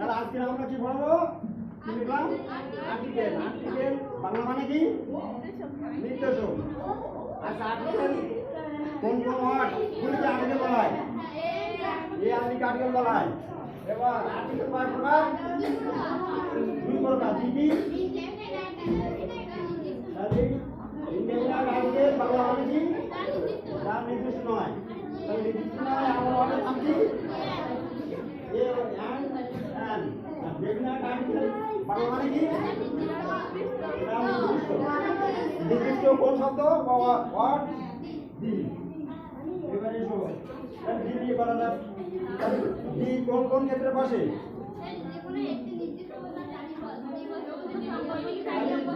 তাহলে আজকে আমরা কি পড়াবো? কি লিখলাম? আর্টিকেল। আর্টিকেল বাংলা মানে কি? নির্দেশক আচ্ছা কোন কোন ওয়ার্ড গুলিকে আর্টিকেল বলা হয় এই আর্টিকেল আর্টিকেল বলা হয় এবার দুই প্রকার কি কি? ইন্ডিয়ান আর্টিকেল বাংলা মানে কি? যার নির্দিষ্ট নয়। তাহলে নির্দিষ্ট নয় আমার অর্ডার নাম এ ডেফিনাইট আর্টিকেল বাংলা মানে কি এটা নির্দিষ্ট কোন শব্দ? ওয়ার্ড? দি এবারে এসো। তাহলে করা তাহলে কোন কোন ক্ষেত্রে বসে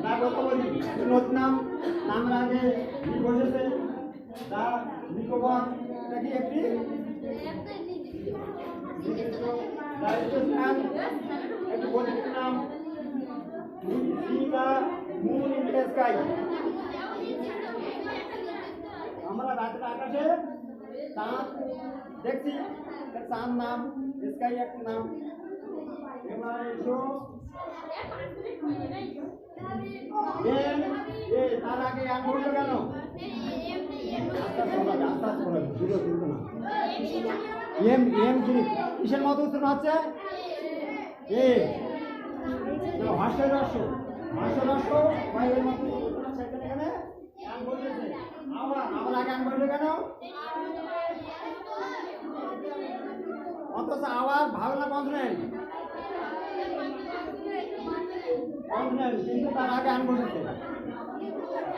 না কথা বলি নাম নাম আগে বসেছে? তা নিকোবর। এটা কি একটি? একটি বৈদিক নাম Sita moon in the sky. আমরা রাতের আকাশে চাঁদ দেখছি। চাঁদ নাম, স্কাই একটা নাম। এবার এসো। তার আগে এক বলল কেন? এম এম কি? কিসের মতো উত্তর হচ্ছে এ। রস্য অথচ আবার ভালো না কনসোনেন্ট কনসোনেন্ট কিন্তু তার আগে আন বসেছে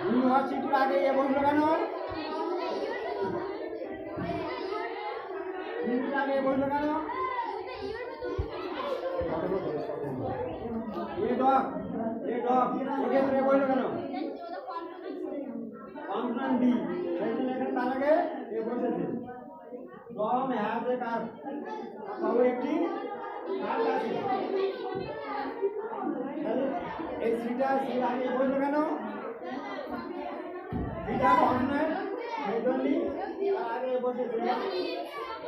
ইউনিভার্সিটির আগে এ বসল কেন? কেন এ ডগ এ ডগ এক্ষেত্রে বলল কেন কনসোনেন্ট ডি সেই জন্য এখানে তার আগে এ বসেছে ডম হ্যাজ এ কার তবে একটি কার আছে এই সিটা সির আগে বলল কেন সিটা জন্যই তার আগে বসেছে।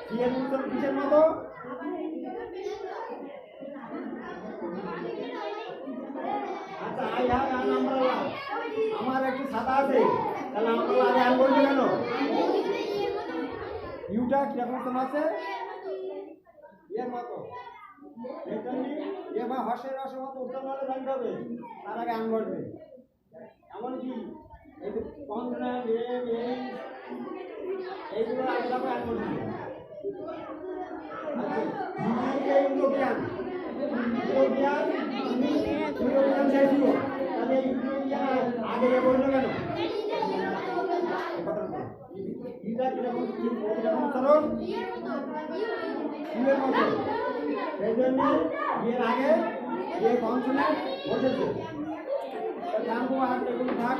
সি এর উত্তর কিসের মতো আমার একটি ছাতা আছে। তাহলে আমব্রেলা আগে অ্যান বলছে কেন ইউটা কীরকম তোমার আছে এর মতো এই জন্যই হর্ষের রসের মতো উত্তর বলে জানতে হবে তার আগে আন বলবে এমনকি এই যে এম এইগুলো আগে যাবে আন বলবে এটা কীরকম কীরকম উচ্চারণ ইউয়ের মতো সেই জন্য এর আগে এ কনসোনেন্ট বসেছে জানব আর এগুলো থাক